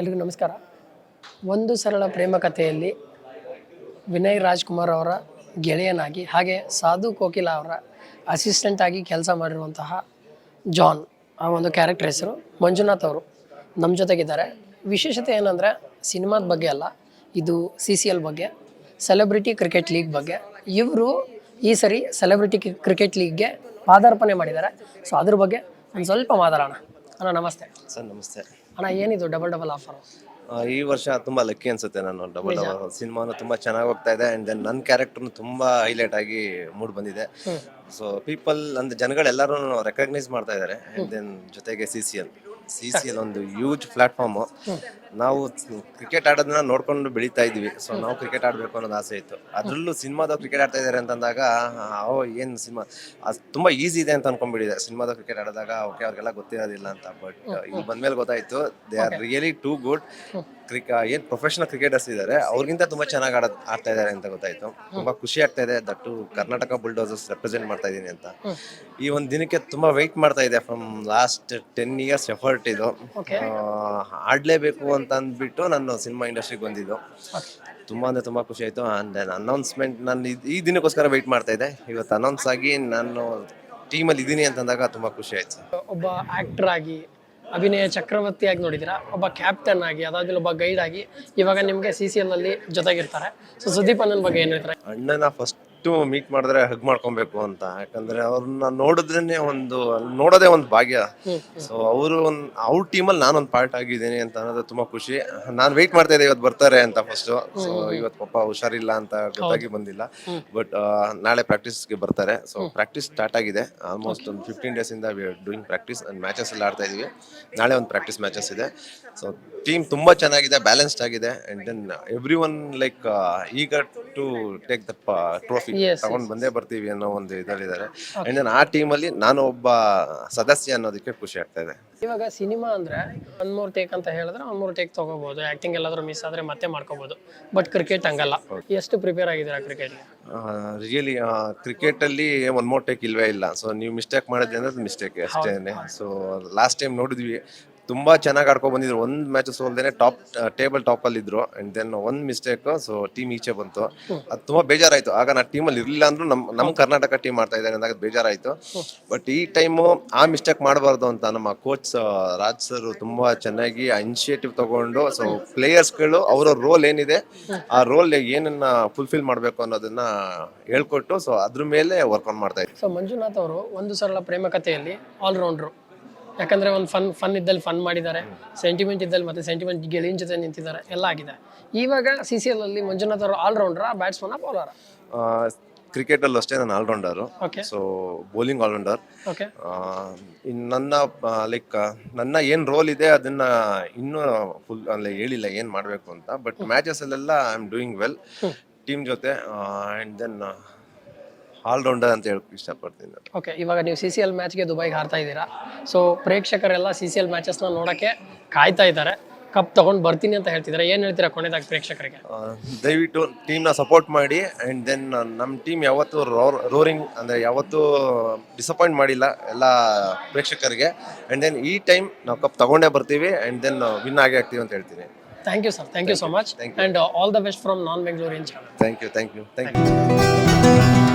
ಎಲ್ರಿಗೂ ನಮಸ್ಕಾರ. ಒಂದು ಸರಳ ಪ್ರೇಮ ಕಥೆಯಲ್ಲಿ ವಿನಯ್ ರಾಜ್ಕುಮಾರ್ ಅವರ ಗೆಳೆಯನಾಗಿ, ಹಾಗೆ ಸಾಧು ಕೋಕಿಲ ಅವರ ಅಸಿಸ್ಟೆಂಟ್ ಆಗಿ ಕೆಲಸ ಮಾಡಿರುವಂತಹ ಜಾನ್, ಆ ಒಂದು ಕ್ಯಾರೆಕ್ಟರ್ ಹೆಸರು ಮಂಜುನಾಥ್ ಅವರು ನಮ್ಮ ಜೊತೆಗಿದ್ದಾರೆ. ವಿಶೇಷತೆ ಏನಂದರೆ, ಸಿನಿಮಾದ ಬಗ್ಗೆ ಅಲ್ಲ, ಇದು ಸಿ ಸಿ ಎಲ್ ಬಗ್ಗೆ ಸೆಲೆಬ್ರಿಟಿ ಕ್ರಿಕೆಟ್ ಲೀಗ್ ಬಗ್ಗೆ. ಇವರು ಈ ಸರಿ ಸೆಲೆಬ್ರಿಟಿ ಕ್ರಿಕೆಟ್ ಲೀಗ್ಗೆ ಪಾದಾರ್ಪಣೆ ಮಾಡಿದ್ದಾರೆ. ಸೊ ಅದ್ರ ಬಗ್ಗೆ ಒಂದು ಸ್ವಲ್ಪ ಮಾತಾಡೋಣ. ಅಣ್ಣ, ನಮಸ್ತೆ. ಸರ್, ನಮಸ್ತೆ. ಅಣ್ಣ ಏನಿದು ಡಬಲ್ ಡಬಲ್ ಆಫರ್ ಆ, ಈ ವರ್ಷ ತುಂಬಾ ಲಕ್ಕಿ ಅನ್ಸುತ್ತೆ ನಾನು ಡಬಲ್ ಡಬಲ್ ಸಿನಿಮಾನು ತುಂಬಾ ಚೆನ್ನಾಗಿ ಹೋಗ್ತಾ ಇದೆ ಅಂಡ್ ದೆನ್ ನನ್ನ ಕ್ಯಾರೆಕ್ಟರ್ನು ತುಂಬಾ ಹೈಲೈಟ್ ಆಗಿ ಮೂಡ್ ಬಂದಿದೆ. ಸೊ ಪೀಪಲ್ ಅಂದ್ರೆ ಜನಗಳೆಲ್ಲರೂ ರೆಕಗ್ನೈಸ್ ಮಾಡ್ತಾ ಇದ್ದಾರೆ ಅಂಡ್ ದೆನ್ ಜೊತೆಗೆ C C L C C L ಒಂದು ಹ್ಯೂಜ್ ಪ್ಲಾಟ್ಫಾರ್ಮ್ ನಾವು ಕ್ರಿಕೆಟ್ ಆಡೋದನ್ನ ನೋಡ್ಕೊಂಡು ಬೆಳೀತಾ ಇದ್ವಿ. ಸೊ ನಾವು ಕ್ರಿಕೆಟ್ ಆಡಬೇಕು ಅನ್ನೋದು ಆಸೆ ಇತ್ತು. ಅದ್ರಲ್ಲೂ ಸಿನಿಮಾದ ಕ್ರಿಕೆಟ್ ಆಡ್ತಾ ಇದ್ದಾರೆ ಅಂತಂದಾಗ ಓ ಏನು ಸಿನಿಮಾ? ಅದು ತುಂಬ ಈಸಿ ಇದೆ ಅಂತ ಅನ್ಕೊಂಡ್ಬಿಟ್ಟಿದೆ. ಸಿನಿಮಾದ ಕ್ರಿಕೆಟ್ ಆಡಿದಾಗ ಓಕೆ ಅವ್ರಿಗೆಲ್ಲ ಗೊತ್ತಿರೋದಿಲ್ಲ ಅಂತ. ಬಟ್ ಇಲ್ಲಿ ಬಂದ್ಮೇಲೆ ಗೊತ್ತಾಯಿತು they are really too good ಕ್ರಿಕ ಏನ್ ಪ್ರೊಫೆಷನಲ್ ಕ್ರಿಕೆಟರ್ಸ್ ಇದ್ದಾರೆ ಅವ್ರಿಗಿಂತ ತುಂಬಾ ಚೆನ್ನಾಗಿ ಆಡ ಆಡ್ತಾ ಇದ್ದಾರೆ ಅಂತ ಗೊತ್ತಾಯ್ತು. ತುಂಬಾ ಖುಷಿ ಆಗ್ತಾ ಇದೆ. ದಟ್ಟು ಕರ್ನಾಟಕ ಬುಲ್ಡೋಸರ್ಸ್ ರೆಪ್ರೆಸೆಂಟ್ ಮಾಡ್ತಾ ಇದ್ದೀನಿ ಅಂತ. ಈ ಒಂದು ದಿನಕ್ಕೆ ತುಂಬಾ ವೆಯ್ಟ್ ಮಾಡ್ತಾ ಇದೆ. From last ten years effort ಇದು. ಆಡ್ಲೇಬೇಕು ಅಂತ ಅಂದ್ಬಿಟ್ಟು ನಾನು ಸಿನಿಮಾ ಇಂಡಸ್ಟ್ರಿಗೆ ಬಂದಿದ್ದು. ತುಂಬಾ ಅಂದ್ರೆ ತುಂಬಾ ಖುಷಿ ಆಯ್ತು. ಅಂಡ್ ಅನೌನ್ಸ್ಮೆಂಟ್ ನಾನು ಇದ್- ಈ ದಿನಕ್ಕೋಸ್ಕರ ವೆಯ್ಟ್ ಮಾಡ್ತಾ ಇದ್ದೆ. ಇವತ್ತು ಅನೌನ್ಸ್ ಆಗಿ ನಾನು ಟೀಮಲ್ಲಿ ಇದ್ದೀನಿ ಅಂತಂದಾಗ ತುಂಬಾ ಖುಷಿ ಆಯ್ತು. ಒಬ್ಬ ಆಕ್ಟರ್ ಆಗಿ ಅಭಿನಯ ಚಕ್ರವರ್ತಿಯಾಗಿ ನೋಡಿದ್ದೀರಾ? ಒಬ್ಬ ಕ್ಯಾಪ್ಟನ್ ಆಗಿ ಅದಾದ್ಮೇಲೆ ಒಬ್ಬ ಗೈಡ್ ಆಗಿ ಇವಾಗ ನಿಮಗೆ ಸಿ ಸಿ ಎಲ್ ಅಲ್ಲಿ ಜೊತೆಗಿರ್ತಾರೆ. ಸೊ ಸುದೀಪ್ ಅಣ್ಣನ ಬಗ್ಗೆ ಏನ್ ಹೇಳ್ತಾರೆ? ಅಣ್ಣನ ಫಸ್ಟ್ ಮೀಟ್ ಮಾಡಿದ್ರೆ ಹಗ್ ಮಾಡ್ಕೊಬೇಕು ಅಂತ. ಯಾಕಂದ್ರೆ ಅವ್ರನ್ನ ನೋಡಿದ್ರೇನೆ ಒಂದು ನೋಡೋದೇ ಒಂದು ಭಾಗ್ಯ. ಸೊ ಅವರು ಒಂದು ಅವ್ರ ಟೀಮಲ್ಲಿ ನಾನೊಂದು ಪಾರ್ಟ್ ಆಗಿದ್ದೀನಿ ಅಂತ ಅನ್ನೋದು ತುಂಬಾ ಖುಷಿ. ನಾನು ವೆಯ್ಟ್ ಮಾಡ್ತಾ ಇದ್ದೆ ಇವತ್ತು ಬರ್ತಾರೆ ಅಂತ ಫಸ್ಟ್ ಸೊ ಇವತ್ತು ಪಾಪ ಹುಷಾರಿಲ್ಲ ಅಂತ ಗೊತ್ತಾಗಿ ಬಂದಿಲ್ಲ. ಬಟ್ ನಾಳೆ ಪ್ರಾಕ್ಟೀಸ್ಗೆ ಬರ್ತಾರೆ. ಸೊ ಪ್ರಾಕ್ಟೀಸ್ ಸ್ಟಾರ್ಟ್ ಆಗಿದೆ. ಆಲ್ಮೋಸ್ಟ್ ಒಂದು ಫಿಫ್ಟೀನ್ ಡೇಸ್ ಇಂದ ಡೂಯಿಂಗ್ ಪ್ರಾಕ್ಟೀಸ್ ಅಂಡ್ ಮ್ಯಾಚಸ್ ಎಲ್ಲ ಆಡ್ತಾ ಇದೀವಿ. ನಾಳೆ ಒಂದು ಪ್ರಾಕ್ಟೀಸ್ ಮ್ಯಾಚಸ್ ಇದೆ. ಸೊ ಟೀಮ್ ತುಂಬಾ ಚೆನ್ನಾಗಿದೆ ಬ್ಯಾಲೆನ್ಸ್ಡ್ ಆಗಿದೆ. And then every one like ಈಗ ಟು ಟೇಕ್ ದ ಟ್ರೋಫಿ ತಗೊಂಡ್ ಬಂದೇ ಬರ್ತೀವಿ ಅನ್ನೋ ಒಂದು ಇದರಲ್ಲಿದ್ದಾರೆ. ಅಂಡ್ ಆ ಟೀಮಲ್ಲಿ ನಾನು ಒಬ್ಬ ಸದಸ್ಯ ಅನ್ನೋದಕ್ಕೆ ಖುಷಿ ಆಗ್ತಾ ಇದೆ. ಇವಾಗ ಸಿನಿಮಾ ಅಂದ್ರೆ ಒಂದ್ ಮೂರ್ ಟೇಕ್ ಅಂತ ಹೇಳಿದ್ರೆ ಒಂದ್ ಮೂರ್ ಟೇಕ್ ತಗೋಬಹುದು ಆಕ್ಟಿಂಗ್ ಎಲ್ಲಾದ್ರೂ ಮಿಸ್ ಆದ್ರೆ ಮತ್ತೆ ಮಾಡ್ಕೋಬಹುದು ಬಟ್ ಕ್ರಿಕೆಟ್ ಹಂಗಲ್ಲ. ಎಷ್ಟು ಪ್ರಿಪೇರ್ ಆಗಿದ್ದೀರಾ ಕ್ರಿಕೆಟ್ ರಿಯಲಿ ಕ್ರಿಕೆಟ್ ಅಲ್ಲಿ ಒನ್ ಮೋರ್ ಟೇಕ್ ಇಲ್ವೇ ಇಲ್ಲ. ಸೊ ನೀವು ಮಿಸ್ಟೇಕ್ ಮಾಡಿದ್ರೆ ಅಂದ್ರೆ ಮಿಸ್ಟೇಕ್ ಅಷ್ಟೇನೆ. ಸೊ ಲಾಸ್ಟ್ ಟೈಮ್ ನೋಡಿದ್ವಿ. ತುಂಬಾ ಚೆನ್ನಾಗಿ ಆಡ್ಕೊಂಡ್ ಬಂದಿದ್ರು. ಒಂದ್ ಮ್ಯಾಚ್ ಸೋಲ್ದೇನೆ ಟಾಪ್ ಟೇಬಲ್ ಟಾಪ್ ಅಲ್ಲಿ ಇದ್ರು. ಅಂಡ್ ದೆನ್ ಒಂದ್ ಮಿಸ್ಟೇಕ್ ಸೊ ಟೀಮ್ ಈಚೆ ಬಂತು. ಅದು ತುಂಬಾ ಬೇಜಾರಾಯ್ತು. ಆಗ ನಾ ಟೀಮಲ್ಲಿ ಇರ್ಲಿಲ್ಲ ಅಂದ್ರೂ ನಮ್ ನಮ್ ಕರ್ನಾಟಕ ಟೀಮ್ ಮಾಡ್ತಾ ಇದ್ದಾರೆ ಅಂದಾಗ ಬೇಜಾರಾಯ್ತು. ಬಟ್ ಈ ಟೈಮು ಆ ಮಿಸ್ಟೇಕ್ ಮಾಡಬಾರ್ದು ಅಂತ ನಮ್ಮ ಕೋಚ್ ರಾಜ್ ಸರ್ ತುಂಬಾ ಚೆನ್ನಾಗಿ ಇನಿಷಿಯೇಟಿವ್ ತಗೊಂಡು ಸೊ ಪ್ಲೇಯರ್ಸ್ಗಳು ಅವರ ರೋಲ್ ಏನಿದೆ, ಆ ರೋಲ್ ಏನನ್ನ ಫುಲ್ಫಿಲ್ ಮಾಡಬೇಕು ಅನ್ನೋದನ್ನ ಹೇಳ್ಕೊಟ್ಟು ಸೊ ಅದ್ರ ಮೇಲೆ ವರ್ಕೌಟ್ ಮಾಡ್ತಾ ಇದ್ದಾರೆ ಸೊ ಮಂಜುನಾಥ್ ಅವರು ಒಂದು ಸರಳ ಪ್ರೇಮ ಕಥೆಯಲ್ಲಿ ಆಲ್ರೌಂಡ್ರು ಯಾಕಂದ್ರೆ ಒಂದು ಫನ್ ಫನ್ ಇದ್ದಲ್ಲಿ ಫನ್ ಮಾಡಿದ್ದಾರೆ ಸೆಂಟಿಮೆಂಟ್ ಇದ್ದಲ್ಲಿ ಮತ್ತೆ ಸೆಂಟಿಮೆಂಟ್ ಗೆಳೆಯನ್ ಜೊತೆ ನಿಂತಿದ್ದಾರೆ ಎಲ್ಲ ಆಗಿದೆ. ಇವಾಗ ಸಿ ಸಿ ಎಲ್ ಅಲ್ಲಿ ಮಂಜುನಾಥ್ ಅವರು ಆಲ್ರೌಂಡ್ರಾ ಬ್ಯಾಟ್ಸ್ಮನ್ ಬೌಲರ ಕ್ರಿಕೆಟ್ ಅಲ್ಲೂ ಅಷ್ಟೇ ನಾನು allrounder okay so bowling allrounder ನನ್ನ ಲೈಕ್ ನನ್ನ ಏನು ರೋಲ್ ಇದೆ ಅದನ್ನ ಇನ್ನೂ ಫುಲ್ ಅಲ್ಲಿ ಹೇಳಿಲ್ಲ ಏನು ಮಾಡಬೇಕು ಅಂತ ಬಟ್ ಮ್ಯಾಚಸ್ ಅಲ್ಲೆಲ್ಲ I am doing well team ಜೊತೆ ಆ್ಯಂಡ್ ದೆನ್ ಆಲ್ರೌಂಡರ್ ಅಂತ ಹೇಳಕ್ ಇಷ್ಟಪಡ್ತೀನಿ ನಾನು. ಓಕೆ ಇವಾಗ ನೀವು ಸಿ ಸಿ ಎಲ್ ಮ್ಯಾಚ್ಗೆ ದುಬೈಗೆ ಹಾರ್ತಾ ಇದ್ದೀರಾ. ಸೊ ಪ್ರೇಕ್ಷಕರೆಲ್ಲ ಸಿ ಸಿ ಎಲ್ ಮ್ಯಾಚಸ್ನ ನೋಡೋಕ್ಕೆ ಕಾಯ್ತಾ ಇದ್ದಾರೆ. ಕಪ್ ತಗೊಂಡು ಬರ್ತೀನಿ ಅಂತ ಹೇಳ್ತಿದ್ದಾರೆ. ಏನು ಹೇಳ್ತೀರಾ ಕೊನೆದಾಗಿ ಪ್ರೇಕ್ಷಕರಿಗೆ? ಆ, ದಯವಿಟ್ಟು ಟೀಮ್ನ ಸಪೋರ್ಟ್ ಮಾಡಿ ಆ್ಯಂಡ್ ದೆನ್ ನಮ್ಮ ಟೀಮ್ ಯಾವತ್ತೂ ರೋರಿಂಗ್ ಅಂದರೆ ಯಾವತ್ತೂ ಡಿಸಪಾಯಿಂಟ್ ಮಾಡಿಲ್ಲ ಎಲ್ಲ ಪ್ರೇಕ್ಷಕರಿಗೆ. ಆ್ಯಂಡ್ ದೆನ್ ಈ ಟೈಮ್ ನಾವು ಕಪ್ ತಗೊಂಡೇ ಬರ್ತೀವಿ ಆ್ಯಂಡ್ ದೆನ್ ವಿನ್ ಆಗೇ ಆಗ್ತೀವಿ ಅಂತ ಹೇಳ್ತೀನಿ. Thank you sir thank you so much and all the best from non ಬೆಂಗಳೂರಿನ್ channel thank you thank you thank you